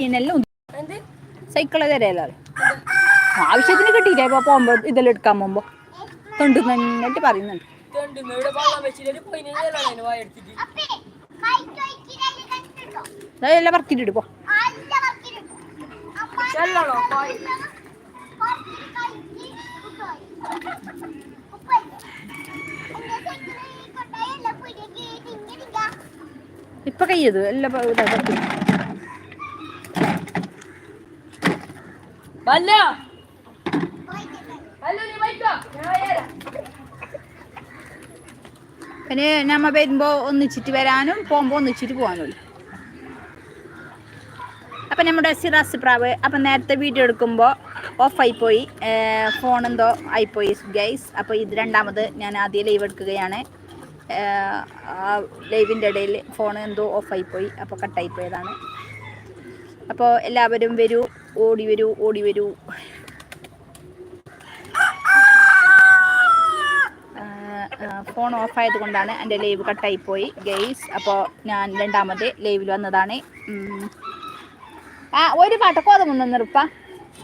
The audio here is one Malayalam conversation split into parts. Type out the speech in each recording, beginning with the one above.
ഇതിനെല്ലാം സൈക്കിൾ തരല്ലോ ആവശ്യത്തിന് കിട്ടിയില്ല ഇപ്പൊ പോകുമ്പോ ഇതെല്ലാം എടുക്കാൻ പോകുമ്പോ തൊണ്ട് നന്നായിട്ട് പറയുന്നുണ്ട് എല്ലാം പറത്തിട്ട് പോ ഇപ്പൊ കയ്യത് എല്ലാം പറത്തി. പിന്നെ നമ്മ വരുമ്പോ ഒന്നിച്ചിട്ട് വരാനും പോകുമ്പോ ഒന്നിച്ചിട്ട് പോകാനും അപ്പം നമ്മുടെ സിറാസ് പ്രാവ് അപ്പം നേരത്തെ വീഡിയോ എടുക്കുമ്പോൾ ഓഫായി പോയി. ഫോൺ എന്തോ ആയിപ്പോയി ഗൈസ് അപ്പോൾ ഇത് രണ്ടാമത് ഞാൻ ആദ്യം ലൈവ് എടുക്കുകയാണ്. ലൈവിന്റെ ഇടയിൽ ഫോൺ എന്തോ ഓഫായി പോയി അപ്പോൾ കട്ടായി പോയതാണ്. അപ്പോൾ എല്ലാവരും വരൂ. ഓടി വരൂ ഓടി വരൂ. ഫോൺ ഓഫ് ആയതുകൊണ്ടാണ് എന്റെ ലൈവ് കട്ടായി പോയി ഗെയ്സ് അപ്പോൾ ഞാൻ രണ്ടാമത് ലൈവിൽ വന്നതാണ്. ആ ഒരു പാട്ട കോതമൊന്ന് നിർപ്പ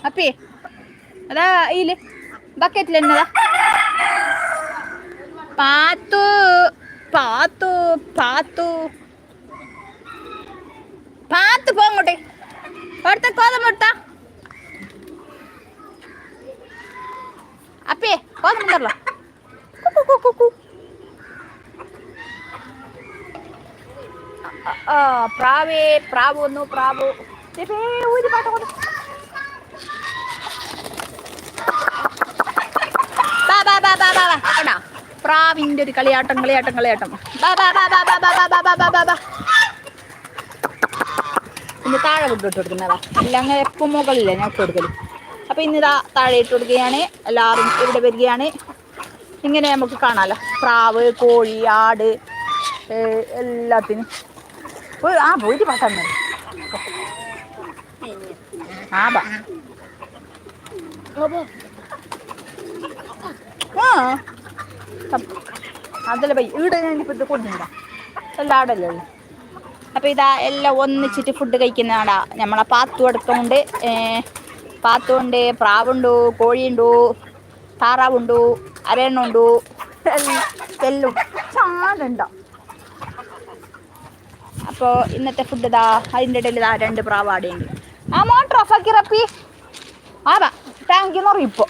അപ്പേ അതാ ഇല്ല ബക്കറ്റിൽ എന്നതാ? പാത്തു പാത്തു പാത്ത്. അടുത്ത കോതമ്പ് എടുത്താ അപ്പേ കോതമ്പുണ്ടല്ലോ ആ പ്രാവേ പ്രാവ് വന്നു പ്രാവു ഊരി പാട്ട് ബാ പ്രാവിന്റെ ഒരു കളിയാട്ടം കളിയാട്ടം കളിയാട്ടം ബാബാ ബാബാ ബാ ബാ ബാ ബാ ബാ ബാ ബാ ബാ പിന്നെ താഴെ വിട്ടു ഇട്ട് കൊടുക്കുന്നതാ അല്ല അങ്ങനെ എപ്പം മുകളില്ല ഞാൻ ഇട്ട് കൊടുക്കൽ. അപ്പൊ ഇന്നിതാ താഴെ ഇട്ട് കൊടുക്കുകയാണ്. എല്ലാവരും ഇവിടെ വരികയാണ്. ഇങ്ങനെ നമുക്ക് കാണാലോ. പ്രാവ് കോഴി ആട് എല്ലാത്തിനും. ആ പോയി പാട്ടാണ് ആ. ആ അതല്ല ബൈ ഇവിടെ ഞാനിപ്പോ ഇത് കൊടുക്കുന്നില്ല എല്ലാം ആടല്ലേ ഉള്ളു അപ്പൊ ഇതാ എല്ലാം ഒന്നിച്ചിട്ട് ഫുഡ് കഴിക്കുന്നതാടാ. നമ്മളെ പാത്തു എടുത്തോണ്ട് പാത്തുണ്ട് പ്രാവുണ്ടു കോഴിയുണ്ടു താറാവുണ്ടു അരയണ്ണുണ്ടു എല്ലും ചാടുണ്ടോ അപ്പോൾ ഇന്നത്തെ ഫുഡ് ഇതാ അതിന്റെ ഇടയിൽ ഇതാ രണ്ട് പ്രാവാടിയുണ്ട് ആ മോട്ടർ ഓഫ് ആക്കി റപ്പി ആ ബാ ടാങ്ക് എന്ന് പറയും ഇപ്പോൾ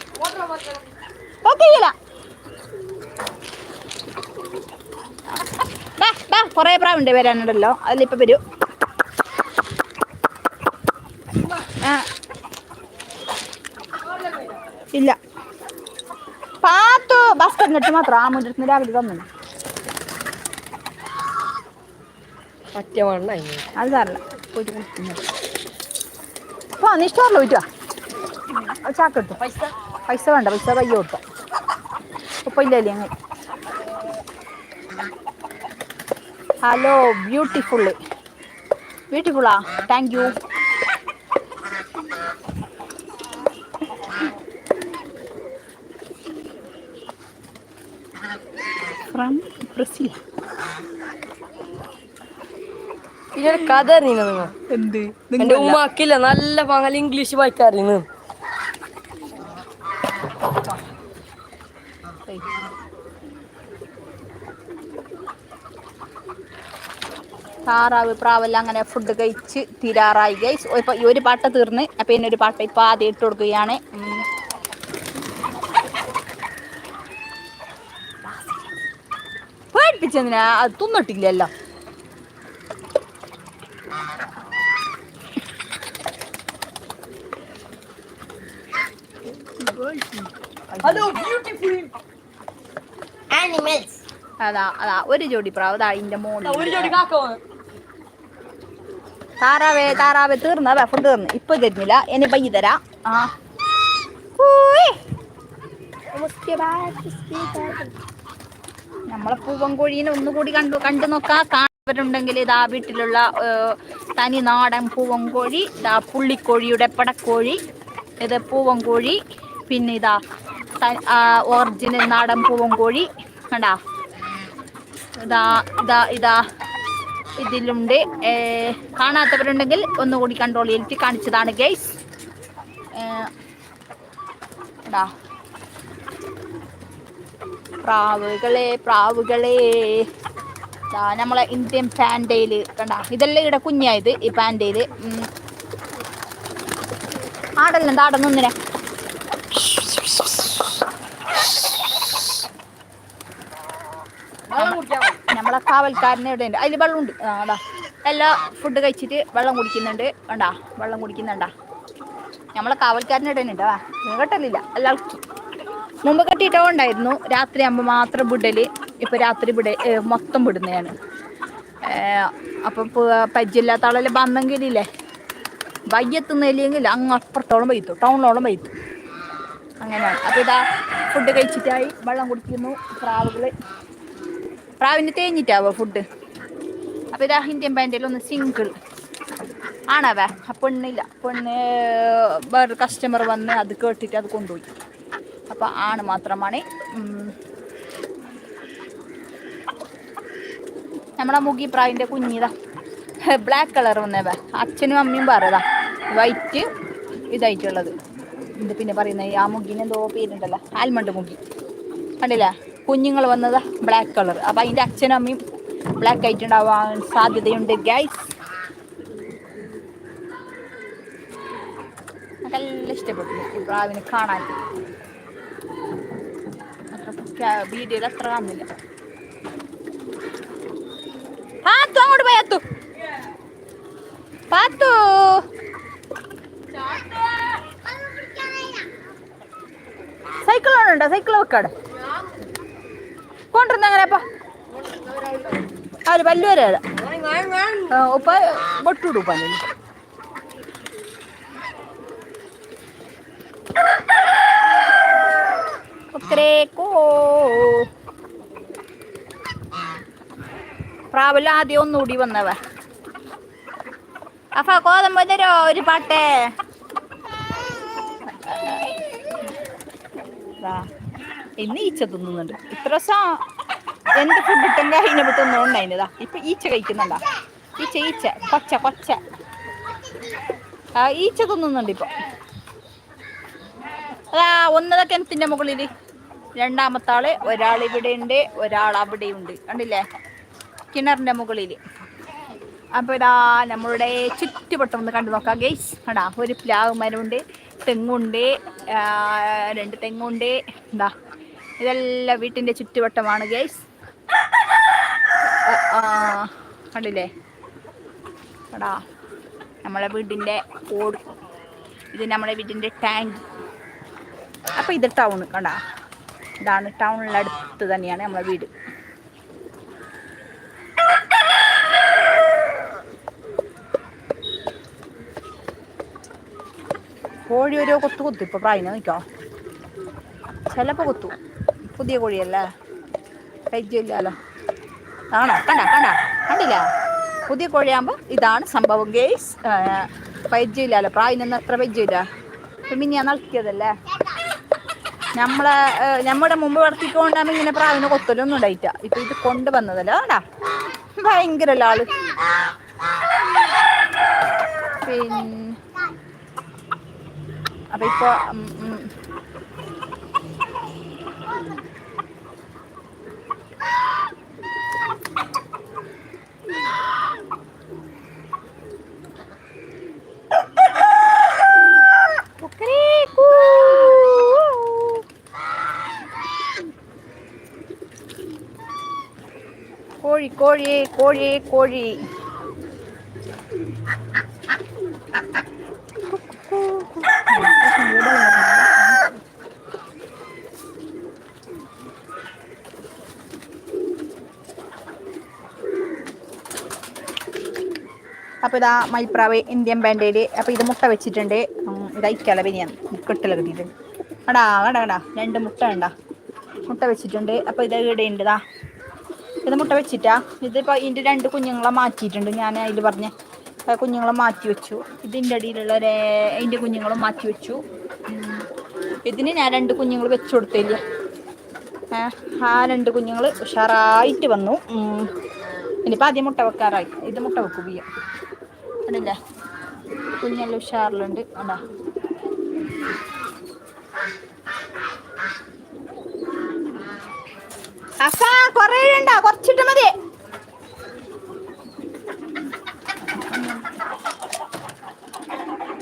ഓക്കെ ബാ ബാ കുറേ പ്രാവുണ്ട് വരാനുണ്ടല്ലോ. അതിലിപ്പോൾ വരൂ. ആ. ഇല്ല. പാത്തു ബസ് കണ്ടിട്ട് മാത്രം. ആ മുന്നിട്ട് രാവിലെ തന്നു പറ്റിയ അത് സാറില്ല പോയിട്ട് പോ നീ ഇഷ്ടമല്ലോ പോയിട്ട് വാ. ചാക്ക് എടുത്തു. പൈസ? പൈസ വേണ്ട പൈസ പയ്യ കൊടുത്ത. ഇപ്പൊ ഇല്ലല്ലേ അങ്ങ്? ഹലോ ബ്യൂട്ടിഫുള്ള് ബ്യൂട്ടിഫുള്ളാ താങ്ക് യു ഫ്രം ബ്രസീൽ ഇതൊരു കഥ അറിയുന്ന നിങ്ങൾ? എന്ത്? എന്റെ ഉമ്മാക്കില്ല നല്ല പങ്കൽ ഇംഗ്ലീഷ് വായിക്കാറിയുന്നു താറാവ് പ്രാവെല്ലാം അങ്ങനെ ഫുഡ് കഴിച്ച് തീരാറായി ഗൈസ് ഇപ്പൊ ഈ ഒരു പാട്ട തീർന്ന്. അപ്പൊ ഇനി ഒരു പാട്ട ഇപ്പൊ ആദ്യം ഇട്ട് കൊടുക്കുകയാണ്. പേടിപ്പിച്ചെന്തിനാ? അത് തിന്നിട്ടില്ലല്ലോ. ഹലോ ബ്യൂട്ടിഫുൾ ആനിമൽസ് അതാ അതാ ഒരു ജോഡി പ്രാവ്. അതാ ഇതിന്റെ ഒരു ജോഡി കാക്ക. താറാവേ താറാവേ തീർന്ന ഫുഡ് തീർന്ന്. ഇപ്പൊ തരുന്നില്ല എന്നെ പയ്യ തരാം. ആ. നമ്മളെ പൂവൻ കോഴീനെ ഒന്നുകൂടി കണ്ടു കണ്ടു നോക്കാ. കാണുന്നവരുണ്ടെങ്കിൽ ഇതാ വീട്ടിലുള്ള തനി നാടൻ പൂവൻ കോഴി ഇതാ പുള്ളിക്കോഴിയുടെ പടക്കോഴി ഇത് പൂവൻ കോഴി പിന്നെ ഇതാ ഒറിജിനൽ നാടൻ പൂവൻ കോഴി കണ്ടാ? ഇതാ ഇതാ ഇതാ. ഇതിലുണ്ട്. കാണാത്തവരുണ്ടെങ്കിൽ ഒന്നുകൂടി കൺട്രോൾ ചെയ്തിട്ട് കാണിച്ചതാണ് ഗൈസ് പ്രാവുകളെ പ്രാവുകളെ. നമ്മളെ ഇന്ത്യൻ പാൻഡയിൽ കണ്ട. ഇതെല്ലാം ഇവിടെ കുഞ്ഞായത് ഈ പാൻഡയിൽ ആടല്ല എന്താ നിന്നിനെ? നമ്മളെ കാവൽക്കാരനെ ഇവിടെ ഉണ്ട്. അതിൽ വെള്ളമുണ്ട്. അതാ. എല്ലാ ഫുഡ് കഴിച്ചിട്ട് വെള്ളം കുടിക്കുന്നുണ്ട്. വേണ്ടാ വെള്ളം കുടിക്കുന്നുണ്ടാ? നമ്മളെ കാവൽക്കാരനെ ഇവിടെ ഉണ്ട്. വാ. കെട്ടലില്ല. എല്ലാവർക്കും. മുമ്പ് കെട്ടിയിട്ടോ ഉണ്ടായിരുന്നു രാത്രി ആകുമ്പോൾ മാത്രം വിടൽ. ഇപ്പൊ രാത്രി വിട മൊത്തം വിടുന്നതാണ് അപ്പം പരിചയമില്ലാത്ത ആളെല്ലാം വന്നെങ്കിലില്ലേ വയ്യെത്തുന്നില്ലെങ്കിൽ അങ്ങ് അപ്പുറത്തോളം വൈത്തു ടൗണിലോളം വൈത്തു അങ്ങനെയാണ്. അപ്പോൾ ഇതാ ഫുഡ് കഴിച്ചിട്ടായി. വെള്ളം കുടിക്കുന്നു. പ്രാവുകൾ പ്രാവിന് തേഞ്ഞിട്ടാവോ ഫുഡ് അപ്പൊ ഇതാ ഇന്ത്യൻ പാന്റിൽ ഒന്ന് സിംഗിൾ ആണവേ? ആ പെണ്ണില്ല. പെണ്ണ് വേറെ കസ്റ്റമർ വന്ന് അത് കേട്ടിട്ട് അത് കൊണ്ടുപോയി. അപ്പൊ ആണ് മാത്രമാണ്. നമ്മളെ മുഗി പ്രാവിന്റെ കുഞ്ഞിതാ. ബ്ലാക്ക് കളർ വന്നവേ. അച്ഛനും അമ്മയും പറയതാ. വൈറ്റ് ഇതായിട്ടുള്ളത്. ഇത് പിന്നെ പറയുന്നത് ആ മുഗിന് എന്തോ പേരുണ്ടല്ലോ. ആൽമണ്ട് മുഗി. കണ്ടില്ലേ? കുഞ്ഞുങ്ങൾ വന്നത് ബ്ലാക്ക് കളർ അപ്പൊ അതിന്റെ അച്ഛനും അമ്മയും ബ്ലാക്ക് ആയിട്ടുണ്ടാവാൻ സാധ്യതയുണ്ട് ഗൈസ് നല്ല ഇഷ്ടപ്പെട്ടു. ഈ പ്രാവിനെ കാണാൻ. വീഡിയോയിൽ അത്ര കാണുന്നില്ല. പാത്തു അങ്ങോട്ട് പോയി അത്തു പാത്തു. സൈക്കിൾ ഉണ്ടോ സൈക്കിൾ വെക്കാടെ കൊണ്ടിരുന്ന അങ്ങനെ അപ്പ. അവർ വല്ലുവരെ ഉപ്പ പൊട്ടുവിടും ഉപ്പാന്റെ പ്രാവല്ല പ്രാവൽ ആദ്യം ഒന്നുകൂടി വന്നവ. അഫ കോതമ്പ് തരോ ഒരു പാട്ടേ? ഇന്ന് ഈച്ച തിന്നുന്നുണ്ട് ഇത്ര ദിവസം എന്ത് ഫുഡ് ഇട്ടെങ്കിൽ അതിനെ വിട്ട് തിന്നുകൊണ്ടായിനതാ ഇപ്പൊ ഈച്ച കഴിക്കുന്നുണ്ടാ? ഈച്ച ഈച്ച. കൊച്ച കൊച്ച ആ ഈച്ച തിന്നുന്നുണ്ട് ഇപ്പൊ. അതാ ഒന്നത കിണത്തിന്റെ മുകളിൽ രണ്ടാമത്തെ ആൾ ഒരാൾ ഇവിടെ ഉണ്ട് ഒരാൾ അവിടെ ഉണ്ട് കണ്ടില്ലേ? കിണറിന്റെ മുകളിൽ അപ്പൊ ഇതാ നമ്മളുടെ ചുറ്റുവട്ടം ഒന്ന് കണ്ടു നോക്കാം ഗെയ്സ് കണ്ടാ ഒരു പ്ലാവ് മരമുണ്ട് തെങ്ങുണ്ട് രണ്ട് തെങ്ങുണ്ട്. എന്താ ഇതെല്ലാം വീട്ടിന്റെ ചുറ്റുവട്ടമാണ് ഗൈസ് കണ്ടില്ലേ? കടാ നമ്മളെ വീടിന്റെ ഓട് ഇത് നമ്മളെ വീടിന്റെ ടാങ്ക്. അപ്പൊ ഇത് ടൗൺ കണ്ടാ? ഇതാണ് ടൗണിലടുത്ത് തന്നെയാണ് നമ്മളെ വീട്. കോഴി ഒരു കൊത്തു കൊത്തു ഇപ്പൊ പ്രായം നിൽക്കോ ചിലപ്പോ കൊത്തു. പുതിയ കോഴിയല്ലേ? പരിചയമില്ലല്ലോ. ആണോ? കണ്ട കണ്ട? കണ്ടില്ല? പുതിയ കോഴിയാകുമ്പോൾ ഇതാണ് സംഭവം ഗേസ് പരിചയമില്ലല്ലോ. പ്രായം അത്ര പരിചയമില്ല. ഇപ്പൊ നടത്തിയതല്ലേ? നമ്മളെ നമ്മുടെ മുമ്പ് വളർത്തിക്കൊണ്ടാകുമ്പോ ഇങ്ങനെ പ്രാവിനെ കൊത്തലൊന്നും ഉണ്ടായിട്ട ഇപ്പൊ ഇത് കൊണ്ടുവന്നതല്ല? ആടാ ഭയങ്കര ആൾ പിന്നെ അപ്പൊ ഇപ്പൊ കോഴി കോഴി കോഴി. അപ്പൊ അപ്പോൾ ഇതാ മൈപ്രാവ് ഇന്ത്യൻ ബാൻഡേഡ് അപ്പോൾ ഇത് മുട്ട വെച്ചിട്ടുണ്ട്. ഇതാ ഇക്കല ബനിയാണ് കെട്ടില കിട്ടിയിട്ടുണ്ട് അടാ കടാ രണ്ട് മുട്ട ഉണ്ടാ മുട്ട വെച്ചിട്ടുണ്ട്. അപ്പോൾ ഇത് ഇവിടെ ഉണ്ട് ഇതാ ഇത് മുട്ട വെച്ചിട്ടാ. ഇതിപ്പോൾ ഇതിന്റെ രണ്ട് കുഞ്ഞുങ്ങളെ മാറ്റിയിട്ടുണ്ട്. ഞാൻ അതിൽ പറഞ്ഞ കുഞ്ഞുങ്ങളെ മാറ്റി വെച്ചു. ഇതിന്റെ അടിയിലുള്ള ഒരു അതിന്റെ കുഞ്ഞുങ്ങളും മാറ്റി വെച്ചു. ഇതിന് ഞാൻ രണ്ട് കുഞ്ഞുങ്ങൾ വെച്ചു കൊടുത്തില്ല ആ രണ്ട് കുഞ്ഞുങ്ങൾ ഉഷാറായിട്ട് വന്നു. ഇനിയിപ്പോൾ ആദ്യം മുട്ട വെക്കാറായി. ഇത് മുട്ട വെക്കുകയാണ് അതല്ലേ? കുഞ്ഞെല്ലാം ഉഷാറിലുണ്ട്. കണ്ടാ അക്ക കൊറേ കുറച്ചിട്ട് മതി.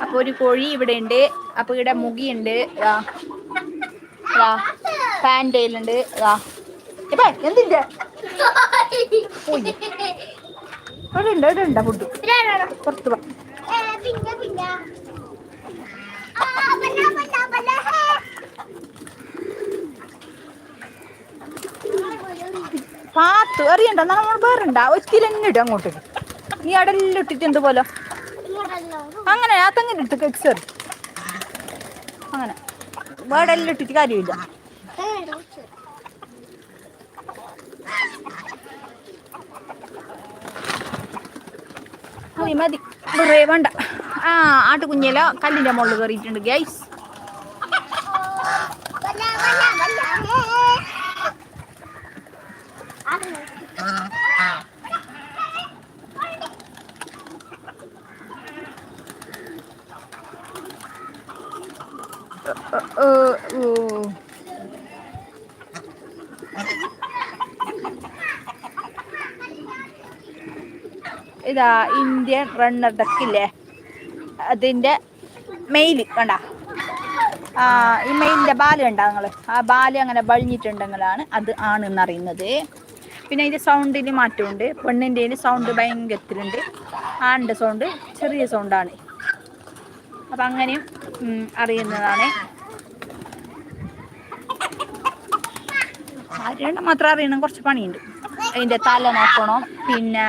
അപ്പൊ ഒരു കോഴി ഇവിടെ ഉണ്ട്. അപ്പൊ ഇവിടെ മുകിയുണ്ട് ഉണ്ട്. ഇപ്പൊ എന്തിന്റെ? അവിടെ ഉണ്ട് ഉണ്ട് ഫുഡ് പുറത്ത് പോ പാത്ത് അറിയണ്ട നമ്മൾ വേറണ്ട ഒത്തിരി തന്നെ ഇടും അങ്ങോട്ട് നീ അടലിൽ ഇട്ടിട്ടുണ്ട് പോലെ അങ്ങനെ ആ തങ്ങനെ ഇട്ട് കെക്സർ അങ്ങനെ വേടെല്ലാം ഇട്ടിട്ട് കാര്യമില്ല മതി കുറേ വേണ്ട ആ ആട്ടുകുഞ്ഞില കല്ലിന്റെ മുകളിൽ കയറിയിട്ടുണ്ട് ഗൈസ് ഇതാ ഇന്ത്യൻ റണ്ണർ ഡക്കില്ലേ അതിന്റെ മെയിൽ കണ്ട. ആ ഈ മെയിലിന്റെ ബാൽ കണ്ട നിങ്ങൾ ആ ബാൽ അങ്ങനെ വഴിഞ്ഞിട്ടുണ്ടെങ്കിലാണ് അത് ആണെന്നറിയുന്നത്. പിന്നെ അതിന്റെ സൗണ്ടിന് മാറ്റമുണ്ട്. പെണ്ണിന്റെ സൗണ്ട് ഭയങ്കരത്തിലുണ്ട്. ആണിന്റെ സൗണ്ട് ചെറിയ സൗണ്ടാണ് അപ്പം അങ്ങനെയും അറിയുന്നതാണ്. ആരെണ്ണം മാത്രം അറിയണം കുറച്ച് പണിയുണ്ട്. അതിന്റെ തല നോക്കണം പിന്നെ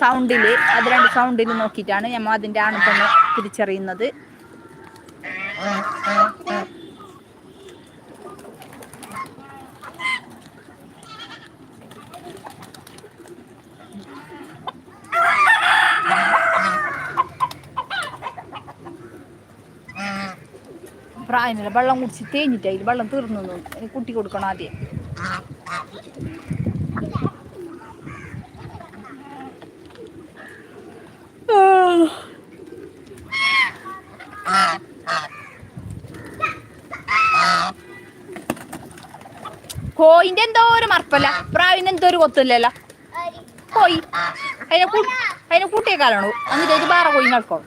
സൗണ്ടിൽ അത് രണ്ട് സൗണ്ടിൽ നോക്കിയിട്ടാണ് നമ്മൾ അതിന്റെ ആണ് പെണ്ണ് തിരിച്ചറിയുന്നത്. പ്രായമില്ല? വെള്ളം കുടിച്ച് തേഞ്ഞിട്ടായി വെള്ളം തീർന്നു കുട്ടി കൊടുക്കണം ആദ്യം. കോയിന്റെ എന്തോ ഒരു മറപ്പല്ല പ്രാവിന് എന്തോ ഒരു കൊത്തില്ലല്ല. കോയി. അതിനെ അതിനെ കൂട്ടിയേക്കാലാണോ എന്നിട്ട് ഒരു പാറ കോയി നടക്കണം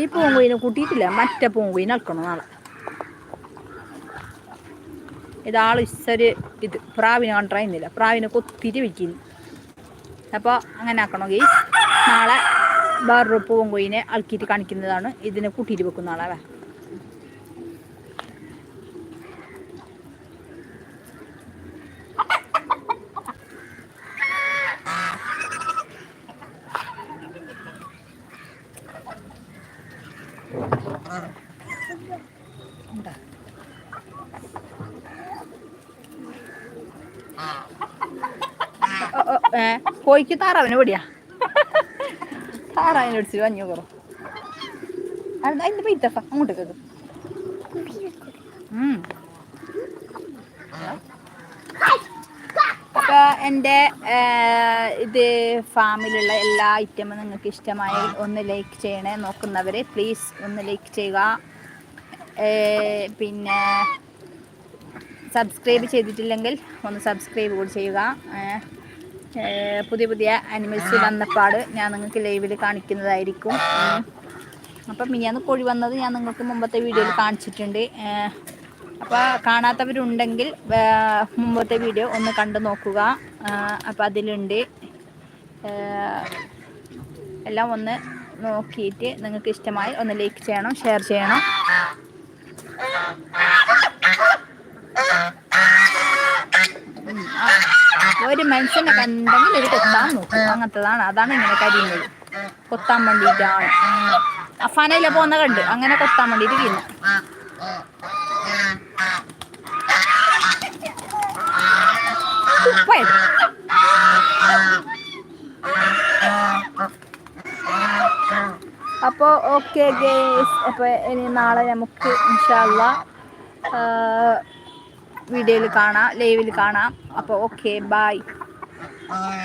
ഈ പൂങ്കുയിനെ കൂട്ടിയിട്ടില്ല. മറ്റേ പൂങ്കുയിനെ അളക്കണം നാളെ? ഇതാൾ ഇസ്സര് ഇത് പ്രാവിനെ കണ്ടറിയുന്നില്ല പ്രാവിനെ കൊത്തിരി വിൽക്കുന്നു അപ്പോൾ അങ്ങനെ ആക്കണമെങ്കിൽ നാളെ വേറൊരു പൂങ്കുയിനെ അളക്കിയിട്ട് കാണിക്കുന്നതാണ്. ഇതിനെ കൂട്ടിയിട്ട് വെക്കുന്ന ആളെ കോഴിക്ക് താറാവിനെ പിടിയാ. താറാവിനെ പിടിച്ചു അഞ്ഞു കുറവ്. അതിന്റെ പെയ്ത്തഫ അങ്ങോട്ട് കേൾക്കും അപ്പൊ എന്റെ ഇത് ഫാമിലുള്ള എല്ലാ ഐറ്റമും നിങ്ങൾക്ക് ഇഷ്ടമായി ഒന്ന് ലൈക്ക് ചെയ്യണേ നോക്കുന്നവരെ പ്ലീസ് ഒന്ന് ലൈക്ക് ചെയ്യുക. പിന്നെ സബ്സ്ക്രൈബ് ചെയ്തിട്ടില്ലെങ്കിൽ ഒന്ന് സബ്സ്ക്രൈബ് കൂടി ചെയ്യുക. പുതിയ പുതിയ അനിമൽസ് വന്നപ്പാട് ഞാൻ നിങ്ങൾക്ക് ലൈവിൽ കാണിക്കുന്നതായിരിക്കും. അപ്പം മിനിയാന്ന് കോഴി വന്നത് ഞാൻ നിങ്ങൾക്ക് മുമ്പത്തെ വീഡിയോയിൽ കാണിച്ചിട്ടുണ്ട്. അപ്പോൾ കാണാത്തവരുണ്ടെങ്കിൽ മുമ്പത്തെ വീഡിയോ ഒന്ന് കണ്ടു നോക്കുക. അപ്പം അതിലുണ്ട്. എല്ലാം ഒന്ന് നോക്കിയിട്ട് നിങ്ങൾക്ക് ഇഷ്ടമായി ഒന്ന് ലൈക്ക് ചെയ്യണം ഷെയർ ചെയ്യണം. ആ. ഒരു മനുഷ്യനെ കണ്ടെങ്കിൽ ഒരു കൊത്താൻ നോക്കും. അങ്ങനത്തതാണ്. അതാണ് ഇങ്ങനെ കരിയുന്നത്. കൊത്താൻ വേണ്ടിയിട്ടാണ്. അഫാനയില പോകുന്ന കണ്ട് അങ്ങനെ കൊത്താൻ വേണ്ടിയിട്ട് ചെയ്യുന്നു. അപ്പൊ അപ്പോൾ ഓക്കെ ഗേസ്. അപ്പോൾ ഇനി നാളെ നമുക്ക് ഇൻഷാല്ല വീഡിയോയിൽ കാണാം ലൈവിൽ കാണാം. അപ്പോൾ ഓക്കെ ബായ് Ah.